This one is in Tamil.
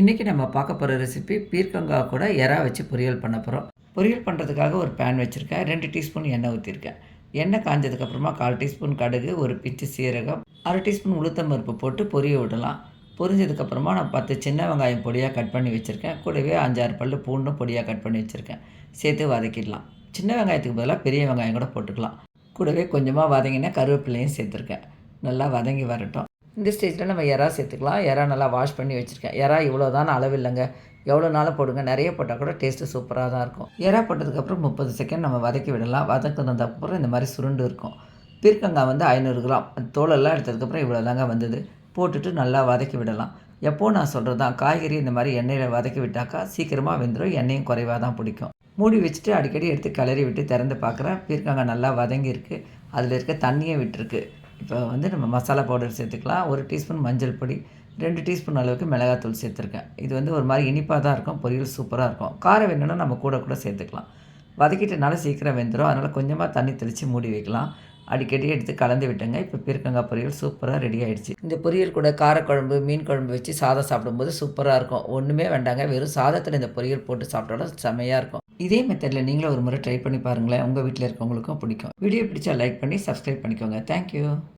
இன்றைக்கி நம்ம பார்க்க போகிற ரெசிபி பீர்க்கங்காய் கூட எறா வச்சு பொரியல் பண்ண போகிறோம் பொரியல் பண்ணுறதுக்காக ஒரு பேன் வச்சுருக்கேன். ரெண்டு டீஸ்பூன் எண்ணெய் ஊற்றிருக்கேன் எண்ணெய் காஞ்சதுக்கப்புறமா கால் டீஸ்பூன் கடுகு ஒரு பிச்சு சீரகம் அரை டீஸ்பூன் உளுத்தம் பருப்பு போட்டு பொரிய விடலாம். பொரிஞ்சதுக்கப்புறமா நான் பத்து சின்ன வெங்காயம் பொடியாக கட் பண்ணி வச்சுருக்கேன். கூடவே அஞ்சாறு பல்லு பூண்டும் பொடியாக கட் பண்ணி வச்சுருக்கேன். சேர்த்து வதக்கிடலாம். சின்ன வெங்காயத்துக்கு பதிலாக பெரிய வெங்காயம் கூட போட்டுக்கலாம். கூடவே கொஞ்சமாக வதங்கினா கருவேப்பிலையும் சேர்த்துருக்கேன். நல்லா வதங்கி வரட்டும். இந்த ஸ்டேஜில் நம்ம எறா சேர்த்துக்கலாம். எறா நல்லா வாஷ் பண்ணி வச்சுருக்கேன். எறா இவ்வளோ தான் அளவு இல்லைங்க எவ்வளோ நாளும் போடுங்க. நிறைய போட்டால் கூட டேஸ்ட்டு சூப்பராக தான் இருக்கும். எறா போட்டதுக்கப்புறம் முப்பது செகண்ட் நம்ம வதக்கி விடலாம். வதக்குனதுக்கப்புறம் இந்த மாதிரி சுருண்டு இருக்கும். பீர்க்கங்காய் வந்து ஐநூறு கிராம். தோலெல்லாம் எடுத்ததுக்கப்புறம் இவ்வளோ தாங்க வந்தது. போட்டுட்டு நல்லா வதக்கி விடலாம். எப்போது நான் சொல்கிறது தான் காய்கறி இந்த மாதிரி எண்ணெயில் வதக்கி விட்டாக்கா சீக்கிரமாக வெந்துடும் எண்ணெயும் குறைவாக தான் பிடிக்கும். மூடி வச்சுட்டு அடிக்கடி எடுத்து கிளறி விட்டு திறந்து பார்க்குறேன். பீர்க்கங்காய் நல்லா வதங்கியிருக்கு. அதில் இருக்க தண்ணியை விட்டுருக்கு. இப்போ வந்து நம்ம மசாலா பவுடர் சேர்த்துக்கலாம். ஒரு டீஸ்பூன் மஞ்சள் பொடி ரெண்டு டீஸ்பூன் அளவுக்கு மிளகாத்தூள் சேர்த்துருக்கேன். இது வந்து ஒரு மாதிரி இனிப்பாக தான் இருக்கும் பொரியல் சூப்பராக இருக்கும். காரம் வேணும்னா நம்ம கூட கூட சேர்த்துக்கலாம். வதக்கிட்டனால சீக்கிரம் வெந்துடும் அதனால் கொஞ்சமாக தண்ணி தெளித்து மூடி வைக்கலாம். அடிக்கடி எடுத்து கலந்து விட்டுங்க. இப்போ பீர்க்கங்காய் பொரியல் சூப்பராக ரெடி ஆகிடுச்சு இந்த பொரியல் கூட காரக்குழம்பு மீன் குழம்பு வச்சு சாதம் சாப்பிடும்போது சூப்பராக இருக்கும். ஒன்றுமே வேண்டாங்க. வெறும் சாதத்தில் இந்த பொரியல் போட்டு சாப்பிட்டாலும் செமையாக இருக்கும். இதே மெத்தடில் நீங்களும் ஒரு முறை ட்ரை பண்ணி பாருங்களேன். உங்கள் வீட்டில் இருக்கவங்களுக்கும் பிடிக்கும். வீடியோ பிடிச்சா லைக் பண்ணி சப்ஸ்கிரைப் பண்ணிக்கோங்க. தேங்க்யூ